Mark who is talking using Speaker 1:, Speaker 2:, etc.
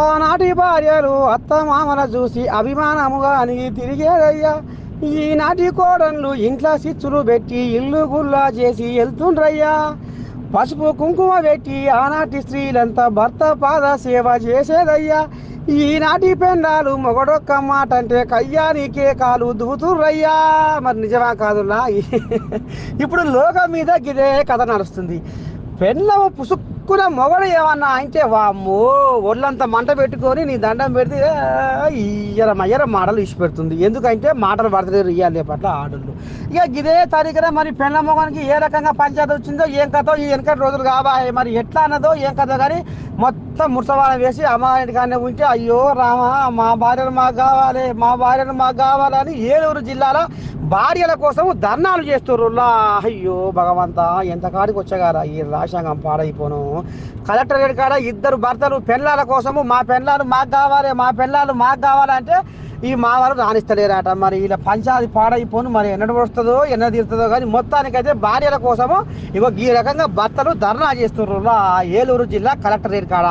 Speaker 1: ఆనాటి భార్యలు అత్త మామల చూసి అభిమానముగా అనిగి తిరిగేదయ్యా ఈనాటి కోడన్లు ఇంట్లో సిచ్చులు పెట్టి ఇల్లు గుల్లా చేసి వెళ్తుండ్రయ్యా పసుపు కుంకుమ పెట్టి ఆనాటి స్త్రీలంతా భర్త పాద సేవ చేసేదయ్యా. ఈనాటి పెండాలు మొగడొక్క మాట అంటే కయ్యానికే కాలు దుగుతుర్రయ్యా మరి నిజమా కాదులా? ఇప్పుడు లోకం మీద గిదే కథ నడుస్తుంది. పెళ్ళము పుసుక్కున మొగడు ఏమన్నా అంటే వామ్మో ఒళ్ళంతా మంట పెట్టుకొని నీ దండం పెడితే ఇయ్యర మయ్యర మాటలు ఇచ్చి పెడుతుంది. ఎందుకంటే మాటలు పడతలేరు ఇయ్యాలి పట్ల ఆడళ్ళు ఇక ఇదే తారీఖున మరి పెళ్ళ మొగానికి ఏ రకంగా పంచాయతీ వచ్చిందో ఏం కథో ఈ వెనకటి రోజులు కాబా మరి ఎట్లా అన్నదో ఏం కథో కానీ మొత్తం ముసవాళ్ళం వేసి అమ్మాయి కానీ ఉంటే అయ్యో రామ మా భార్యను మాకు కావాలి మా భార్యను మాకు కావాలని ఏలూరు జిల్లాలో భార్యల కోసం ధర్నాలు చేస్తుర్రు అయ్యో భగవంతా ఎంత కాడికి వచ్చగారా ఈ రాశాంగం పాడైపోను. కలెక్టరేట్ కాడ ఇద్దరు భర్తలు పెళ్ళాల కోసము మా పెళ్ళాలు మాకు కావాలి మా పెళ్ళాలు మాకు కావాలంటే ఈ మావారు రాణిస్తలేరట. మరి ఇలా పంచాది పాడైపోను. మరి ఎన్నడ వస్తుందో ఎన్న తీరుతుందో కానీ మొత్తానికైతే భార్యల కోసము ఇగో ఈ రకంగా భర్తలు ధర్నా చేస్తున్నారు ఏలూరు జిల్లా కలెక్టరేట్ కాడ.